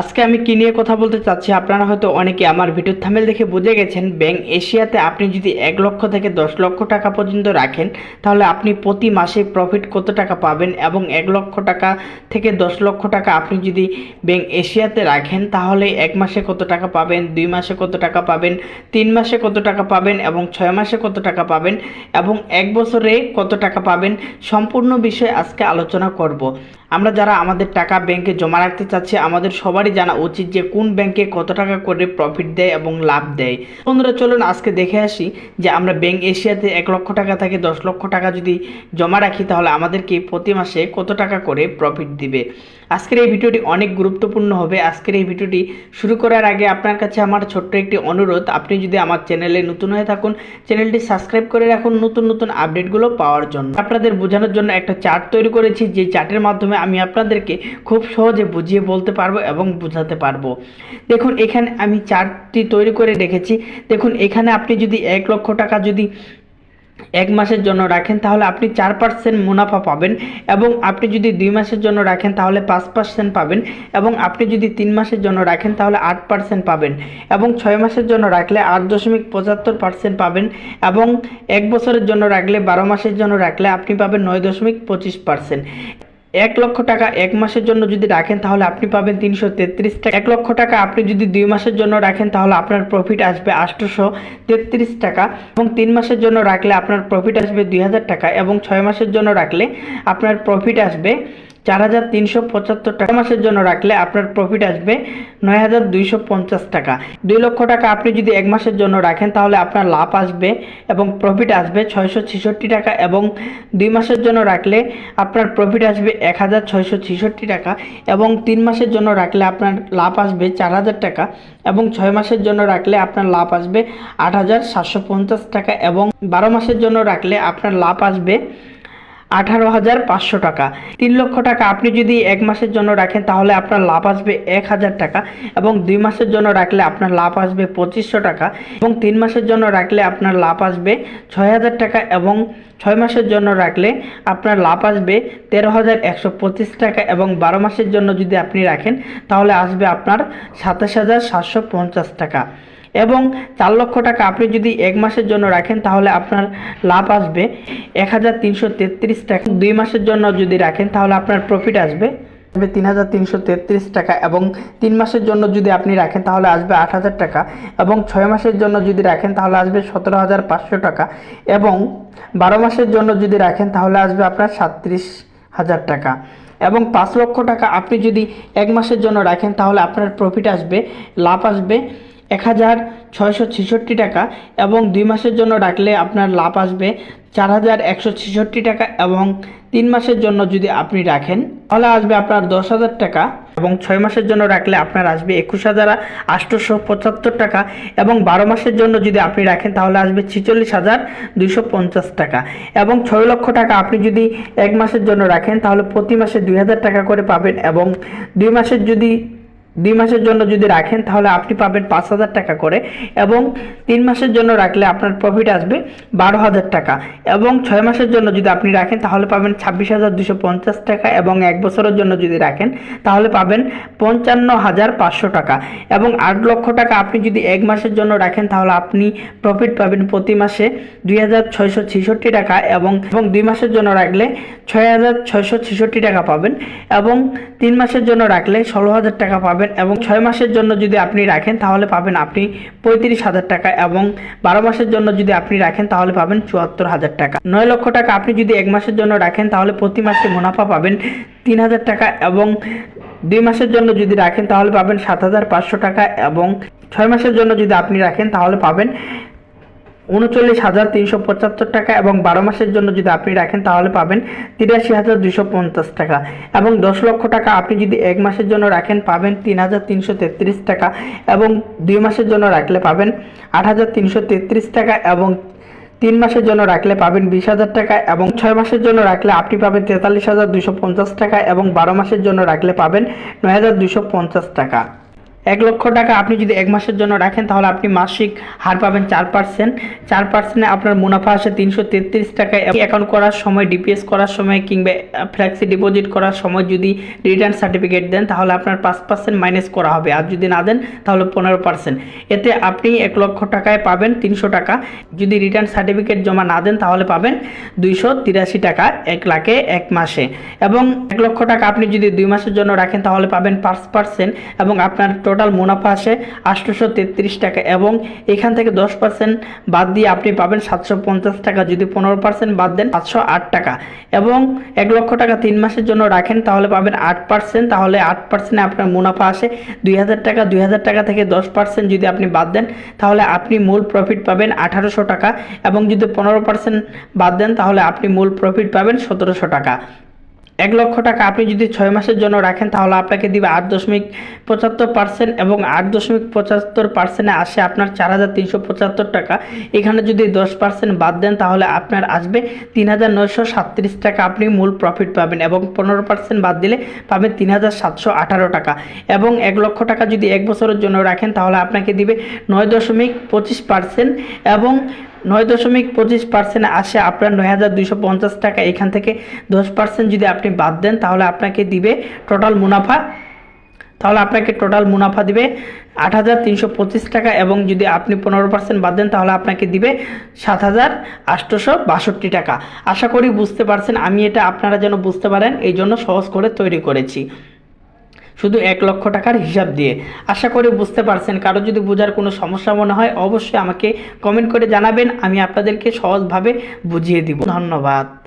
আজকে আমি কি নিয়ে কথা বলতে চাচ্ছি, আপনারা হয়তো অনেকে আমার ভিডিওর থামেল দেখে বুঝে গেছেন, ব্যাংক এশিয়াতে আপনি যদি এক লক্ষ থেকে দশ লক্ষ টাকা পর্যন্ত রাখেন, তাহলে আপনি প্রতি মাসে প্রফিট কত টাকা পাবেন এবং এক লক্ষ টাকা থেকে দশ লক্ষ টাকা আপনি যদি ব্যাংক এশিয়াতে রাখেন, তাহলে এক মাসে কত টাকা পাবেন, দুই মাসে কত টাকা পাবেন, তিন মাসে কত টাকা পাবেন এবং ছয় মাসে কত টাকা পাবেন এবং এক বছরে কত টাকা পাবেন, সম্পূর্ণ বিষয়ে আজকে আলোচনা করব। আমরা যারা আমাদের টাকা ব্যাংকে জমা রাখতে চাচ্ছি, আমাদের সবারই জানা উচিত যে কোন ব্যাংকে কত টাকা করে প্রফিট দেয় এবং লাভ দেয়। বন্ধুরা, চলুন আজকে দেখে আসি যে আমরা ব্যাংক এশিয়াতে এক লক্ষ টাকা থেকে দশ লক্ষ টাকা যদি জমা রাখি, তাহলে আমাদেরকে প্রতি মাসে কত টাকা করে প্রফিট দিবে? আজকের এই ভিডিওটি অনেক গুরুত্বপূর্ণ হবে। আজকের এই ভিডিওটি শুরু করার আগে আপনার কাছে আমার ছোট্ট একটি অনুরোধ। আপনি যদি আমার চ্যানেলে নতুন হয়ে থাকুন, চ্যানেলটি সাবস্ক্রাইব করে রাখুন নতুন নতুন আপডেটগুলো পাওয়ার জন্য। আপনাদের বোঝানোর জন্য একটা চার্ট তৈরি করেছি, যে চার্টের মাধ্যমে আমি আপনাদেরকে খুব সহজে বুঝিয়ে বলতে পারব এবং বোঝাতে পারব। দেখুন, এখানে আমি চার্টটি তৈরি করে রেখেছি। দেখুন, এখানে আপনি যদি এক লক্ষ টাকা যদি এক মাসের জন্য রাখেন, তাহলে আপনি চার পার্সেন্ট মুনাফা পাবেন এবং আপনি যদি দুই মাসের জন্য রাখেন, তাহলে পাঁচ পার্সেন্ট পাবেন এবং আপনি যদি তিন মাসের জন্য রাখেন, তাহলে আট পার্সেন্ট পাবেন এবং ছয় মাসের জন্য রাখলে আট দশমিক পঁচাত্তর পার্সেন্ট পাবেন এবং এক বছরের জন্য রাখলে বারো মাসের জন্য রাখলে আপনি পাবেন নয় দশমিক পঁচিশ পার্সেন্ট। এক লক্ষ টাকা এক মাসের জন্য যদি রাখেন, তাহলে আপনি পাবেন তিনশো তেত্রিশ টাকা। এক লক্ষ টাকা আপনি যদি দুই মাসের জন্য রাখেন, তাহলে আপনার প্রফিট আসবে আটশোশো তেত্রিশ টাকা এবং তিন মাসের জন্য রাখলে আপনার প্রফিট আসবে দুই হাজার টাকা এবং ছয় মাসের জন্য রাখলে আপনার প্রফিট আসবে চার হাজার তিনশো পঁচাত্তর টাকা মাসের জন্য রাখলে আপনার প্রফিট আসবে নয় হাজার দুইশো পঞ্চাশ টাকা। দুই লক্ষ টাকা আপনি যদি এক মাসের জন্য রাখেন তাহলে আপনার লাভ আসবে এবং প্রফিট আসবে ছয়শো ছেষট্টি টাকা এবং দুই মাসের জন্য রাখলে আপনার প্রফিট আসবে এক হাজার ছয়শো ছেষট্টি টাকা এবং তিন মাসের জন্য রাখলে আপনার লাভ আসবে চার হাজার টাকা এবং ছয় মাসের জন্য রাখলে আপনার লাভ আসবে আট হাজার সাতশো পঞ্চাশ টাকা এবং বারো মাসের জন্য রাখলে আপনার লাভ আসবে আঠারো হাজার পাঁচশো টাকা। তিন লক্ষ টাকা আপনি যদি এক মাসের জন্য রাখেন, তাহলে আপনার লাভ আসবে এক হাজার টাকা এবং দুই মাসের জন্য রাখলে আপনার লাভ আসবে পঁচিশশো টাকা এবং তিন মাসের জন্য রাখলে আপনার লাভ আসবে ছয় হাজার টাকা এবং ছয় মাসের জন্য রাখলে আপনার লাভ আসবে তেরো হাজার একশো পঁচিশ টাকা এবং বারো মাসের জন্য যদি আপনি রাখেন, তাহলে আসবে আপনার সাতাশ হাজার সাতশো পঞ্চাশ টাকা। এবং চার লক্ষ টাকা আপনি যদি এক মাসের জন্য রাখেন, তাহলে আপনার লাভ আসবে এক হাজার তিনশো তেত্রিশ টাকা। দুই মাসের জন্য যদি রাখেন, তাহলে আপনার প্রফিট আসবে তিন হাজার তিনশো তেত্রিশ টাকা। এবং তিন মাসের জন্য যদি আপনি রাখেন, তাহলে আসবে আট হাজার টাকা। এবং ছয় মাসের জন্য যদি রাখেন, তাহলে আসবে সতেরো হাজার পাঁচশো টাকা। এবং বারো মাসের জন্য যদি রাখেন, তাহলে আসবে আপনার সাতত্রিশ হাজার টাকা। এবং পাঁচ লক্ষ টাকা আপনি যদি এক মাসের জন্য রাখেন, তাহলে আপনার প্রফিট আসবে, লাভ আসবে। এক হাজার ছয়শো ছেষট্টি টাকা এবং দুই মাসের জন্য রাখলে আপনার লাভ আসবে চার হাজার একশো ছেষট্টি টাকা এবং তিন মাসের জন্য যদি আপনি রাখেন, তাহলে আসবে আপনার দশ হাজার টাকা এবং ছয় মাসের জন্য রাখলে আপনার আসবে একুশ হাজার আটশোশো পঁচাত্তর টাকা এবং বারো মাসের জন্য যদি আপনি রাখেন, তাহলে আসবে ছেচল্লিশ হাজার দুইশো পঞ্চাশ টাকা এবং ছয় লক্ষ টাকা আপনি যদি এক মাসের জন্য রাখেন, তাহলে প্রতি মাসে দুই হাজার টাকা করে পাবেন এবং দুই মাসের যদি দুই মাসের জন্য যদি রাখেন, তাহলে আপনি পাবেন পাঁচ হাজার টাকা করে এবং তিন মাসের জন্য রাখলে আপনার প্রফিট আসবে বারো হাজার টাকা। এবং ছয় মাসের জন্য যদি আপনি রাখেন, তাহলে পাবেন ছাব্বিশ হাজার দুশো পঞ্চাশ টাকা এবং এক বছরের জন্য যদি রাখেন, তাহলে পাবেন পঞ্চান্ন হাজার পাঁচশো টাকা। এবং আট লক্ষ টাকা আপনি যদি এক মাসের জন্য রাখেন, তাহলে আপনি প্রফিট পাবেন প্রতি মাসে দুই হাজার ছয়শো ছেষট্টি টাকা এবং এবং দুই মাসের জন্য রাখলে ছয় হাজার ছয়শো ছেষট্টি টাকা পাবেন এবং তিন মাসের জন্য রাখলে ষোলো হাজার টাকা পাবেন এবং ছয় মাসের জন্য যদি আপনি রাখেন তাহলে পাবেন আপনি পঁয়ত্রিশ হাজার টাকা এবং বারো মাসের জন্য যদি আপনি রাখেন তাহলে পাবেন চুয়াত্তর হাজার টাকা। নয় লক্ষ টাকা আপনি যদি এক মাসের জন্য রাখেন তাহলে প্রতি মাসে মুনাফা পাবেন তিন হাজার টাকা এবং দুই মাসের জন্য যদি রাখেন তাহলে পাবেন সাত হাজার পাঁচশো টাকা এবং ছয় মাসের জন্য যদি আপনি রাখেন তাহলে পাবেন উনচল্লিশ হাজার তিনশো পঁচাত্তর টাকা এবং বারো মাসের জন্য যদি আপনি রাখেন, তাহলে পাবেন তিরাশি হাজার দুশো পঞ্চাশ টাকা। এবং দশ লক্ষ টাকা আপনি যদি এক মাসের জন্য রাখেন, পাবেন তিন হাজার তিনশো তেত্রিশ টাকা। এবং দুই মাসের জন্য রাখলে পাবেন আট হাজার তিনশো তেত্রিশ টাকা এবং তিন মাসের জন্য রাখলে পাবেন বিশ হাজার টাকা এবং ছয় মাসের জন্য রাখলে আপনি পাবেন তেতাল্লিশ হাজার দুশো পঞ্চাশ টাকা এবং বারো মাসের জন্য রাখলে পাবেন নয় হাজার দুশো পঞ্চাশ টাকা। এক লক্ষ টাকা আপনি যদি এক মাসের জন্য রাখেন, তাহলে আপনি মাসিক হার পাবেন চার পার্সেন্ট। চার পার্সেন্টে আপনার মুনাফা আসে তিনশো তেত্রিশ টাকা অ্যাকাউন্ট করার সময় ডিপিএস করার সময়, কিংবা ফ্ল্যাক্সি ডিপোজিট করার সময় যদি রিটার্ন সার্টিফিকেট দেন, তাহলে আপনার পাঁচ পার্সেন্ট মাইনাস করা হবে। আর যদি না দেন, তাহলে পনেরো পার্সেন্ট। এতে আপনি এক লক্ষ টাকায় পাবেন তিনশো টাকা। যদি রিটার্ন সার্টিফিকেট জমা না দেন, তাহলে পাবেন দুইশো তিরাশি টাকা এক লাখে এক মাসে। এবং এক লক্ষ টাকা আপনি যদি দুই মাসের জন্য রাখেন, তাহলে পাবেন পাঁচ পার্সেন্ট। এবং আপনার টোটাল মুনাফা আসে আটশোশো তেত্রিশ টাকা এবং এখান থেকে দশ পার্সেন্ট বাদ দিয়ে আপনি পাবেন সাতশো পঞ্চাশ টাকা। যদি পনেরো পার্সেন্ট বাদ দেন সাতশো আট টাকা। এবং এক লক্ষ টাকা তিন মাসের জন্য রাখেন, তাহলে পাবেন আট পার্সেন্ট তাহলে আট পার্সেন্টে আপনার মুনাফা আসে দুই হাজার টাকা। দুই হাজার টাকা থেকে দশ পার্সেন্ট যদি আপনি বাদ দেন, তাহলে আপনি মূল প্রফিট পাবেন আঠারোশো টাকা। এবং যদি পনেরো পার্সেন্ট বাদ দেন, তাহলে আপনি মূল প্রফিট পাবেন সতেরোশো টাকা। এক লক্ষ টাকা আপনি যদি ছয় মাসের জন্য রাখেন, তাহলে আপনাকে দিবে আট দশমিক পঁচাত্তর পার্সেন্ট এবং আট দশমিক পঁচাত্তর পার্সেন্টে আসে আপনার চার হাজার তিনশো পঁচাত্তর টাকা। এখানে যদি দশ পার্সেন্ট বাদ দেন, তাহলে আপনার আসবে তিন হাজার নয়শো সাতত্রিশ টাকা আপনি মূল প্রফিট পাবেন এবং পনেরো পার্সেন্ট বাদ দিলে পাবেন তিন হাজার সাতশো আঠারো টাকা। এবং এক লক্ষ টাকা যদি এক বছরের জন্য রাখেন, তাহলে আপনাকে দিবে নয় দশমিক পঁচিশ পার্সেন্ট এবং নয় দশমিক পঁচিশ পার্সেন্ট আসে আপনার নয় হাজার দুইশো পঞ্চাশ টাকা। এখান থেকে দশ পার্সেন্ট যদি আপনি বাদ দেন, তাহলে আপনাকে দিবে টোটাল মুনাফা। তাহলে আপনাকে টোটাল মুনাফা দিবে আট হাজার তিনশো পঁচিশ টাকা এবং যদি আপনি পনেরো পার্সেন্ট বাদ দেন, তাহলে আপনাকে দিবে সাত হাজার বাষট্টি টাকা। আশা করি বুঝতে পারছেন, আমি এটা আপনারা যেন বুঝতে পারেন, এই জন্য সহজ করে তৈরি করেছি। শুধু এক লক্ষ টাকার হিসাব দিয়ে। আশা করি বুঝতে পারছেন। কারও যদি বোঝার কোনো সমস্যা মনে হয়, অবশ্যই আমাকে কমেন্ট করে জানাবেন। আমি আপনাদেরকে সহজভাবে বুঝিয়ে দিব। ধন্যবাদ।